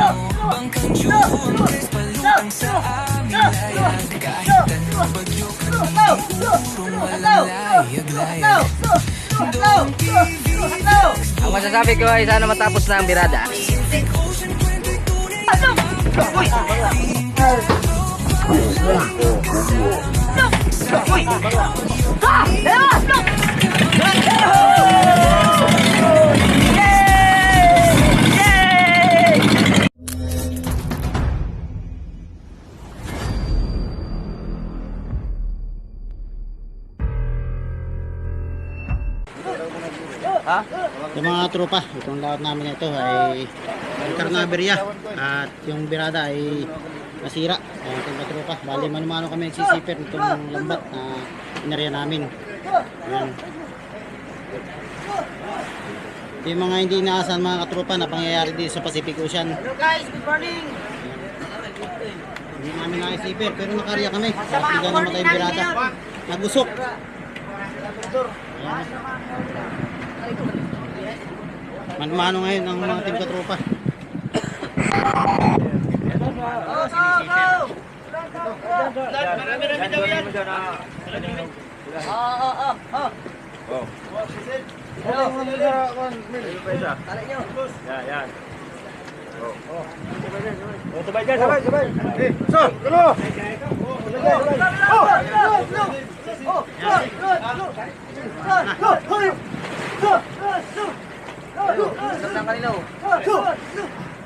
Bangkang Juventus palutang sa aming layag Kahit anong bagyo Puro malalayag-layag Doon TV Ang masasabi ko ay sana matapos na ang birada. Ocean kwento'y tunay Yung mga tropa, itong lahat namin na ito ay Carnaveria at yung birada ay nasira. Ayan itong mga tropa, bali manumano kami nagsisipir nitong lambat na inarya namin. Ayan. Yung mga hindi inaasahan mga katropa na pangyayari dito sa Pacific Ocean. Hello guys, good morning. Hindi namin nakisipir pero nakarya kami. Kaya bigla namatay yung birada. Nagusok. Ayan. Manumano ngayon ang mga team katropa. Saan kanila oh?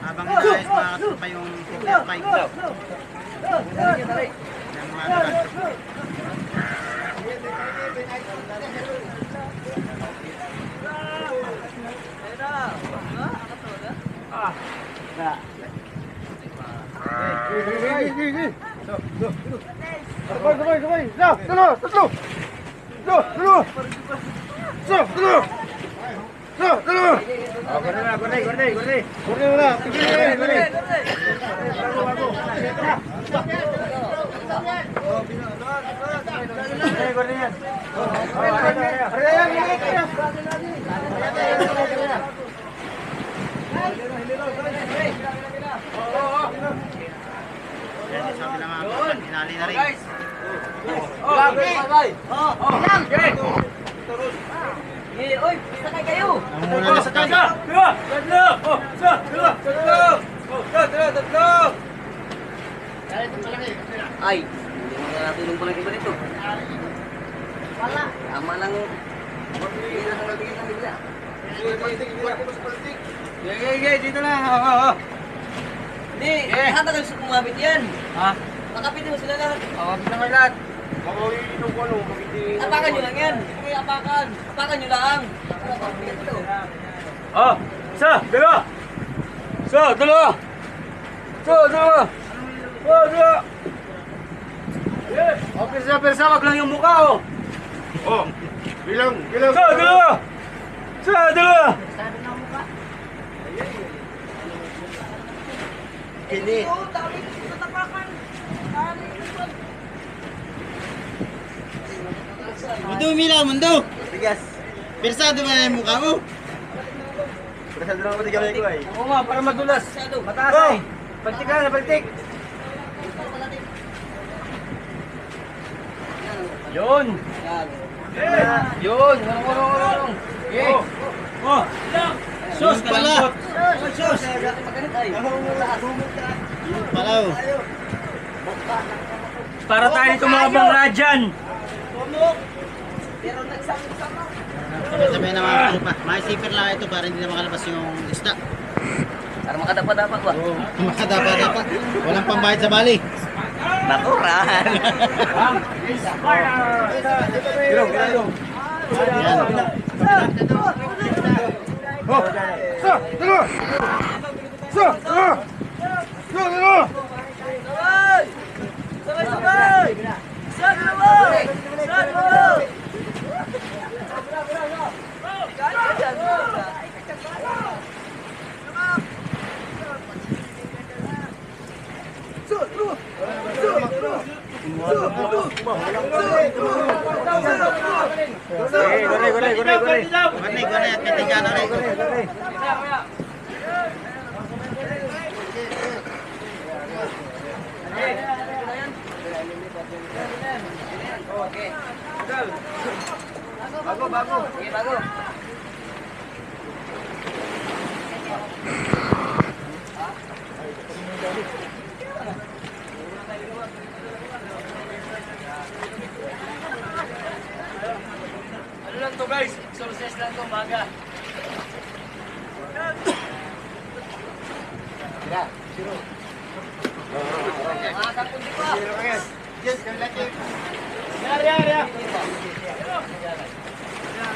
Habang inaayos mga katropa yung poker fight. Yung mga birada. Yan, sabi lang mga katropa, tinali na rin. Eh, oy, basta kayo kayo. Ang muna na sa kanya. Ay, hindi mo na natulong pa ng iba nito. Wala. Tama lang. Hindi na nabigyan ng bigla. Hindi, hata lang sa kumabit yan. Ha? Nakapitin mo sila lahat. Oo, bisa nga lahat. Apakan nyo lang yan. Hindi kayo apakan. Apakan nyo lang. Ano. Oh, isa, dalawa. Isa, dalawa. Isa, dalawa. Isa, dalawa. Oh, persa, persa, wag lang yung mukha, oh. Oh, bilang, bilang. Isa, dalawa. Isa, dalawa. Kini. Oo, dami ko sa tapakan. Dami ko. Mundo, Mila, mundo. Tigas. Persado ba yung mukha mo? Persa, dalawa ko tigawin ko, eh. Oo nga, para madulas. Mataas, Oh. eh. Pagtik ka na, pagtik. Yun. Yun. Urong, urong, urong. Okay. Oh. Sus, Yun pala. Maganit ay. Palaw. Para tayo tumabang na dyan. Pero nagsama-sama. Sabay-sabay na mga tropa. Makisipir lang ito para hindi na makalabas yung isda. Para makadapat-dapat ba? Oo. Makadapa-dapa. Walang pambayad sa bali. Natural. Girong, girong. Yan. Sabay-sabay! Sabay-sabay! Sabay-sabay! Eh, gore, gore, gore, gore. Gani, gani at katigan na rin. Okay. Bago, bago. Sige, bago. Ano lang to guys? Success lang to, maga. Mga kapundi pa. Yes, kami lagi.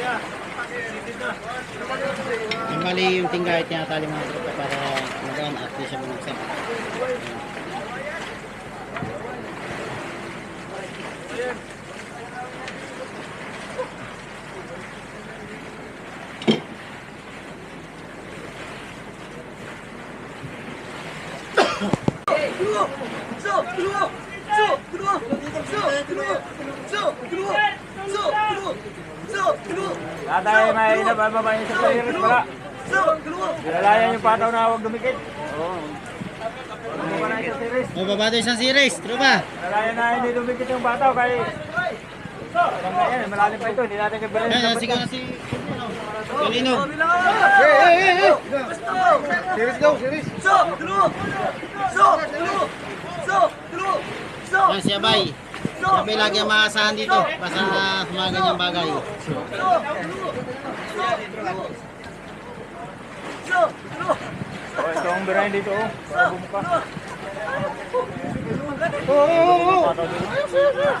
Yung mali yung tingga ay tinatali mga tropa para magaan at di siya bumagsak. Tatay, may nabababayin sa players pala. Bilalayan yung pataw na huwag dumikit. Oo. Ano ba na isang series? Series, tropa. Bilalayan na hindi dumikit yung pataw kay... Malalim pa ito. Hindi natin sa sige na si Galino. Hey, hey, hey, hey! Series go, series. Ayan si Abay. Si Abay lagi ang maasahan dito. Basta mga ganyang bagay. Oh, ito ang birahin dito. Oh. Para bumuka. Oh, oh, oh,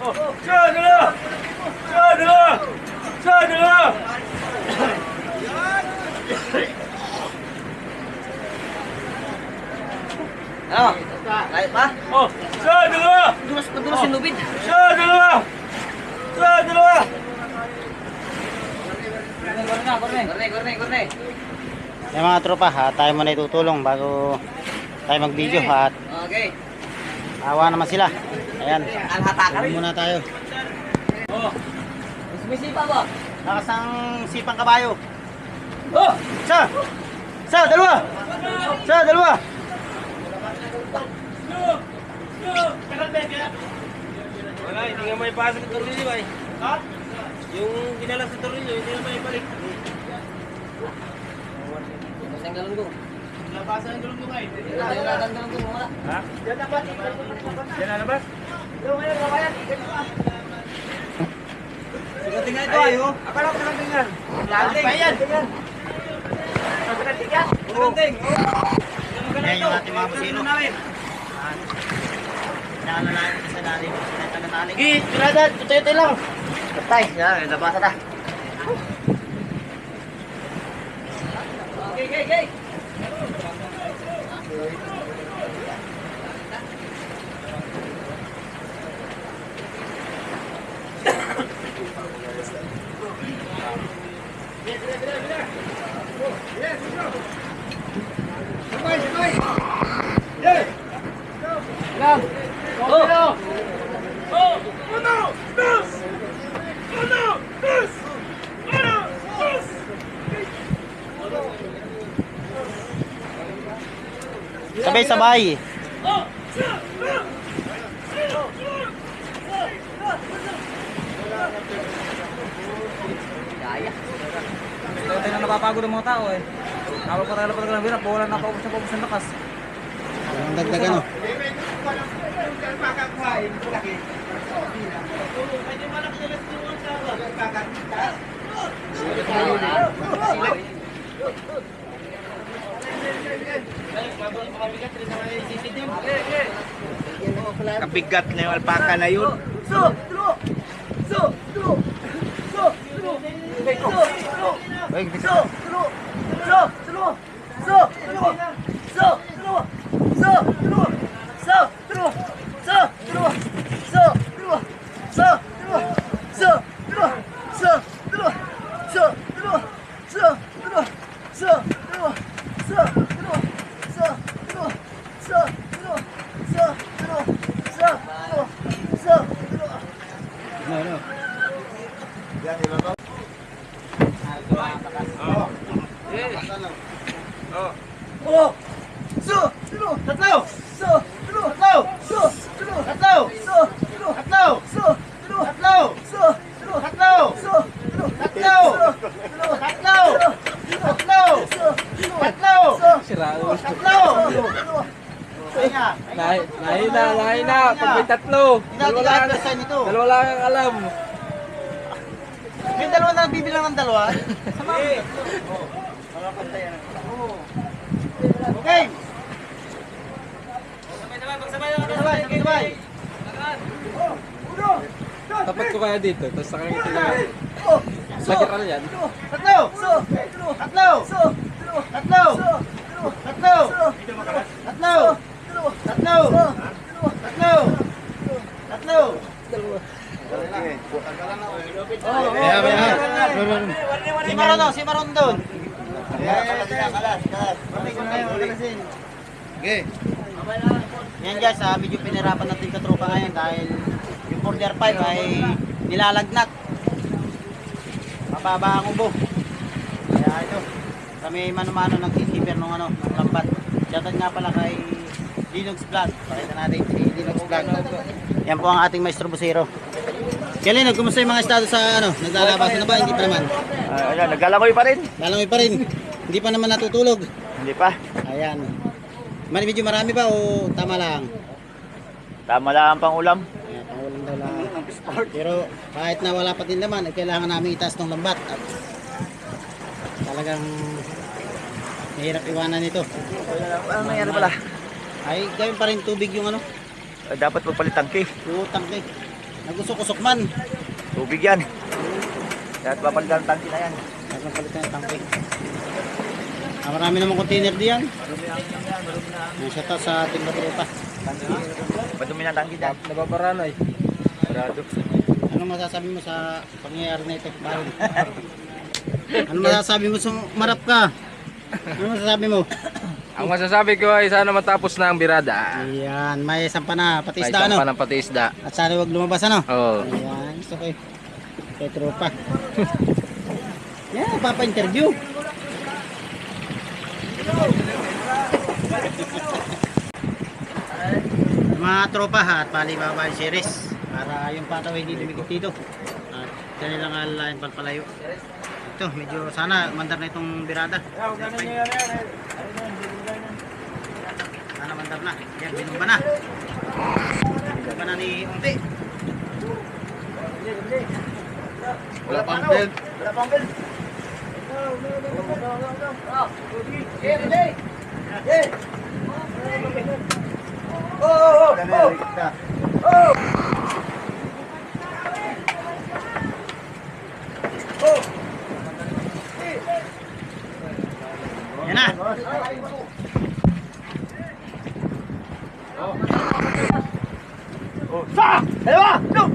Ano? Kaya pa? Oh, sa dalawa! Madulas, madulas yung lubid. Sa dalawa! Sa dalawa! Yung mga tropa, ha, tayo muna itutulong bago tayo mag-video at Okay. awa naman sila. Ayan, Alhata ka rin. tulong muna tayo. Sumisipa ba? Lakas ng sipang kabayo. Oh! Sa! Sa, dalawa! Sa, dalawa! Wala, hindi nga may pasok ng tornilyo ay. Ha? Yung dinala sa tornilyo, hindi nga may balik. Basta yung galunggong. Labasan ang gulong ay. Wala yung lagang galunggong, wala. Ha? Yan na labas? Nga ito ay, oh. Akala ko lang tingnan. Lating. Bayan. Sigating. Ayan yung ating mga busino. Nakalalaki ka sa dalim. Sinatagataling. Gi, tiradan, tutete lang. Patay, yan, labasan na. Okay, okay, okay. Sabay-sabay. Ito na napapagod ng mga tao eh. Tawag pa talaga talaga ng hirap. Wala na paubos na paubos ng lakas. Ang dagdag ano. Kabigat na yung alpaka na yun. So, tulo. So, tulo. Nahina, nahina. Pag may tatlo. Dalawa lang ang alam. Dalawa na bibilang ng dalawa. Okay. Sabay, sabay, sabay. Tapat ko kaya dito. Tapos sa kanya tingnan. Sa kiral yan. Tatlo! Tatlo! Tatlo! Tatlo! Tatlo! Tatlo! Tatlo! Tatlo! Yeah, yeah. Si Maron, oh, si Maron doon. Okay. Yan guys, ah, medyo pinirapan natin katropa ngayon dahil yung border pipe ay nilalagnat. Mababa ang ubo. Kaya ito, kami mano-mano nagsisipir ng ano, ng lambat. Shoutout nga pala kay Dinox Vlog. Pakita natin si Dinox Vlog. Yan po ang ating maestro busero. Kailan, kumusta yung mga estado sa ano? Naglalabasan na ba? Hindi pa naman. Ah, ayan, naglalangoy pa rin. Lalangoy pa rin. Hindi pa naman natutulog. Hindi pa. Ayan. Man, medyo marami ba o tama lang? Tama lang ang pangulam. Ayan, pangulang daw lang. Pero kahit na wala pa din naman, ay kailangan namin itaas ng lambat. At talagang mahirap iwanan ito. Ano nangyari pala? Ay, gawin pa rin tubig yung ano, dapat magpalit tangke. utang eh. Nagusok-usok man. Tubig yan. Dapat papalitan ang tangke na yan. Nagpapalitan palitan ng tangke. Ah, marami namang container diyan. Yan, shout out sa ating batropa. Madumi ng tangke dyan. Nababara na eh. Sarado. Anong masasabi mo sa pangyayari na ito? Ano masasabi mo sa marap ka? Ano masasabi mo? Ang masasabi ko ay sana matapos na ang birada. Ayan, may isang pa na, pati May isda isang ano? pa ng pati isda. At sana wag lumabas ano? Oo. Ayan, gusto ko eh. Kay tropa. Yan, papa-interview. Mga tropa ha, at palibaba yung series para yung pataw hindi dumikit dito. At dali lang alalayan palpalayo. Ito, medyo sana mandar na itong birada. Andar na. Yan, binumba na. Binumba na ni Unti. Wala pang belt. Wala pang belt. Oh, oh, oh, oh. 上，来吧，走。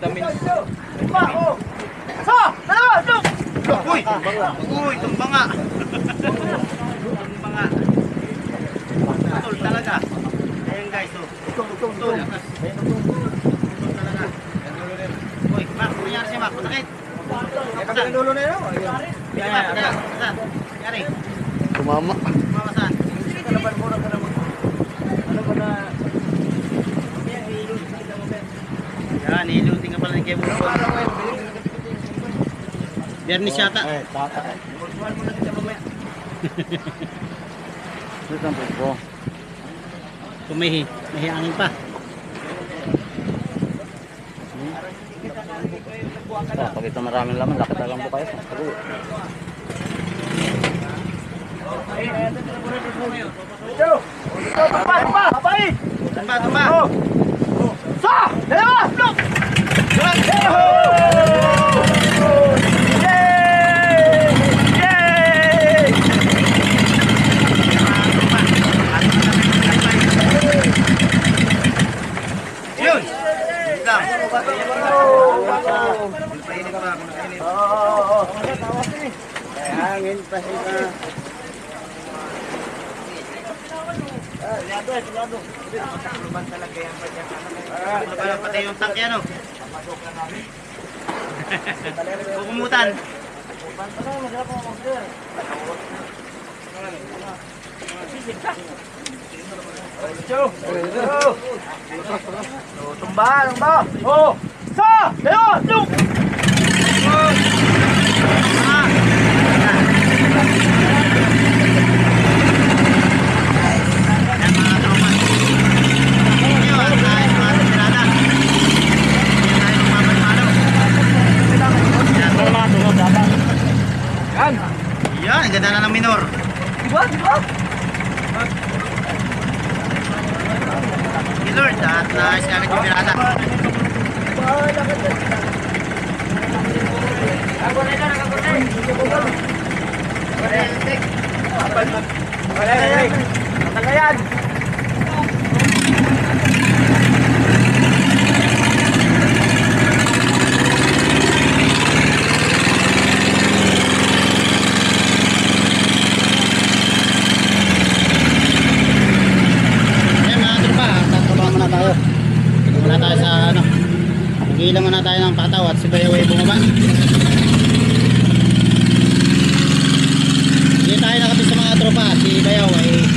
vitamin. Pa, oh. So, talo, so. Uy, tumbanga. Uy, tumbanga. tumbanga. Tol talaga. Ayan guys, oh. Tol, tol, tol. Talaga. Uy, Mark, kunyari siya, Mark. Patakit. Pagkakas dulo na yun. Ayan, ayan, ayan. Kunyari. Tumama. Tumama saan? Kalaban mo lang. Ano ba na... Yan, ilog. Yan, ilog ni Kevin. Biyernes yata. Eh, tata. Ito ang po. Tumihi. May hangin pa. Ah, pag ito maraming laman, lakad na lang po kayo. Ito! Tumba! Tumba! Tumba, tumba. Oh! Sa! Dalawa! Look! Yay! Yay! Yun! Lang. Oo! Hangin pa sila. Wala pati yung tank yan, oh. Kukumutan. Ito! Ito! Tumba! Tumba! Oh! Sa! Dalawa! Look! Yan mga tropa. Yun, tayo mga pirada. Yan tayo magpapalmano. Yan! Yan, ang ganda na ng minor. Diba? Diba? Si Lord at uh, si Amit yung pirada. Wala na yan! Matanga yan! Yan mga tropa, tatulungan muna tayo. Muna tayo sa ano. Magilang muna tayo ng pataw at si Bayaw ay bumaba. Hindi tayo nakapit sa mga tropa. Si Bayaw